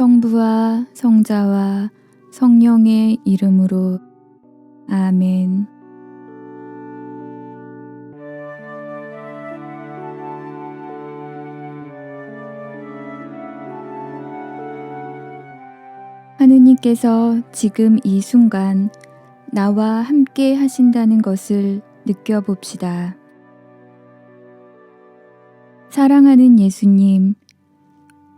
성부와 성자와 성령의 이름으로 아멘. 하느님께서 지금 이 순간 나와 함께 하신다는 것을 느껴봅시다. 사랑하는 예수님,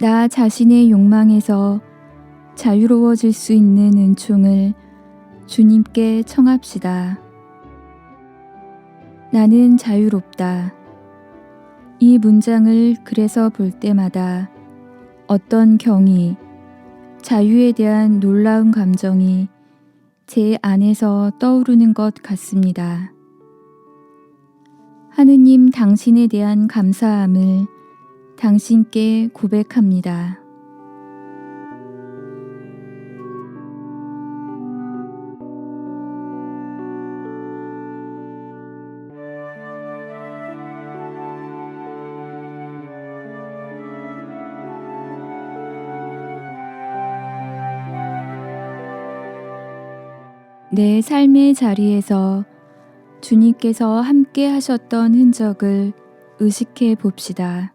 나 자신의 욕망에서 자유로워질 수 있는 은총을 주님께 청합시다. 나는 자유롭다. 이 문장을 그래서 볼 때마다 어떤 경이, 자유에 대한 놀라운 감정이 제 안에서 떠오르는 것 같습니다. 하느님 당신에 대한 감사함을 당신께 고백합니다. 내 삶의 자리에서 주님께서 함께 하셨던 흔적을 의식해 봅시다.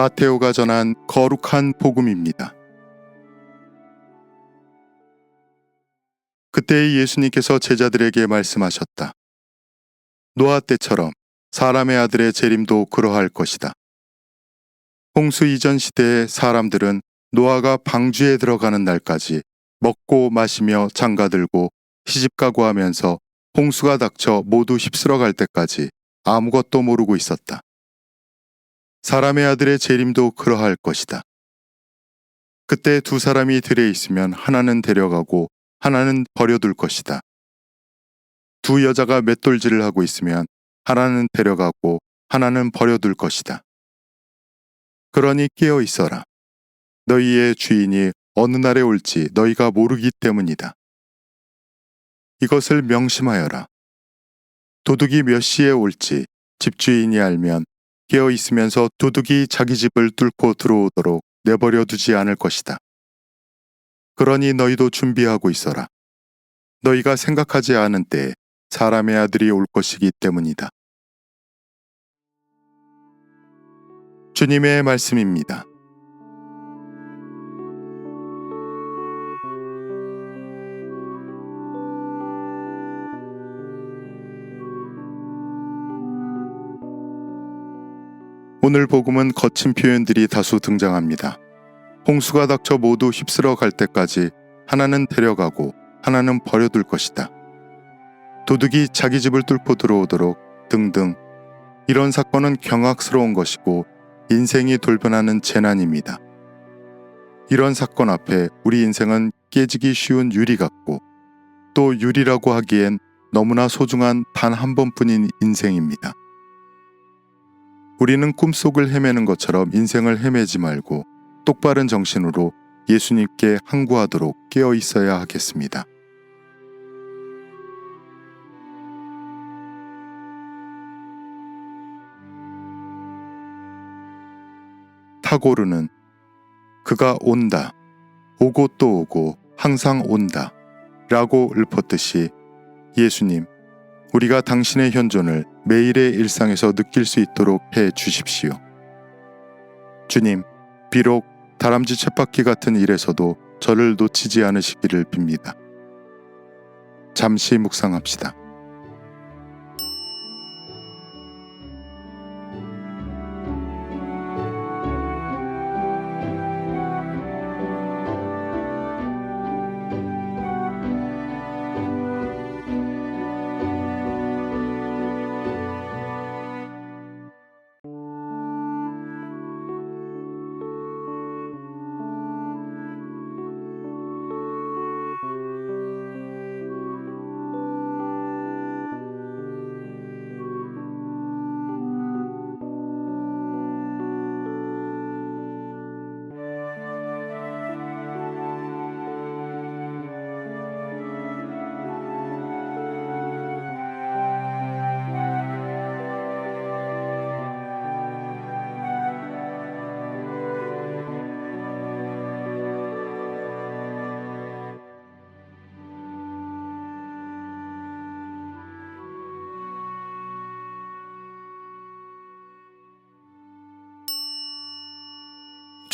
마테오가 전한 거룩한 복음입니다. 그때 예수님께서 제자들에게 말씀하셨다. 노아 때처럼 사람의 아들의 재림도 그러할 것이다. 홍수 이전 시대의 사람들은 노아가 방주에 들어가는 날까지 먹고 마시며 장가들고 시집가고 하면서 홍수가 닥쳐 모두 휩쓸어 갈 때까지 아무것도 모르고 있었다. 사람의 아들의 재림도 그러할 것이다. 그때 두 사람이 들에 있으면 하나는 데려가고 하나는 버려둘 것이다. 두 여자가 맷돌질을 하고 있으면 하나는 데려가고 하나는 버려둘 것이다. 그러니 깨어 있어라. 너희의 주인이 어느 날에 올지 너희가 모르기 때문이다. 이것을 명심하여라. 도둑이 몇 시에 올지 집주인이 알면 깨어 있으면서 도둑이 자기 집을 뚫고 들어오도록 내버려 두지 않을 것이다. 그러니 너희도 준비하고 있어라. 너희가 생각하지 않은 때에 사람의 아들이 올 것이기 때문이다. 주님의 말씀입니다. 오늘 복음은 거친 표현들이 다수 등장합니다. 홍수가 닥쳐 모두 휩쓸어 갈 때까지 하나는 데려가고 하나는 버려둘 것이다. 도둑이 자기 집을 뚫고 들어오도록 등등 이런 사건은 경악스러운 것이고 인생이 돌변하는 재난입니다. 이런 사건 앞에 우리 인생은 깨지기 쉬운 유리 같고 또 유리라고 하기엔 너무나 소중한 단 한 번뿐인 인생입니다. 우리는 꿈속을 헤매는 것처럼 인생을 헤매지 말고 똑바른 정신으로 예수님께 항구하도록 깨어 있어야 하겠습니다. 타고르는 그가 온다. 오고 또 오고 항상 온다. 라고 읊었듯이 예수님, 우리가 당신의 현존을 매일의 일상에서 느낄 수 있도록 해 주십시오. 주님, 비록 다람쥐 쳇바퀴 같은 일에서도 저를 놓치지 않으시기를 빕니다. 잠시 묵상합시다.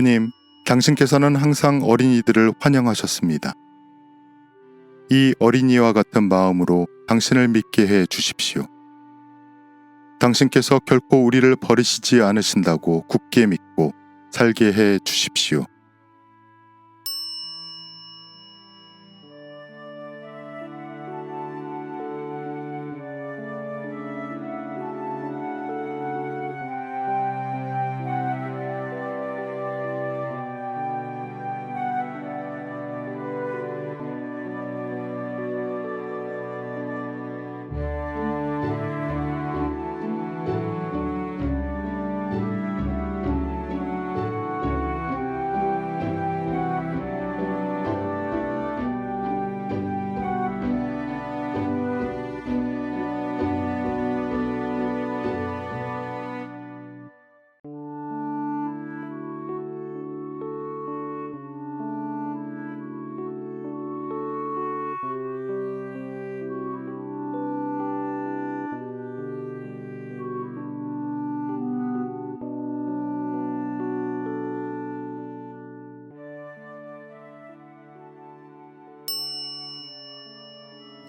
주님, 당신께서는 항상 어린이들을 환영하셨습니다. 이 어린이와 같은 마음으로 당신을 믿게 해 주십시오. 당신께서 결코 우리를 버리시지 않으신다고 굳게 믿고 살게 해 주십시오.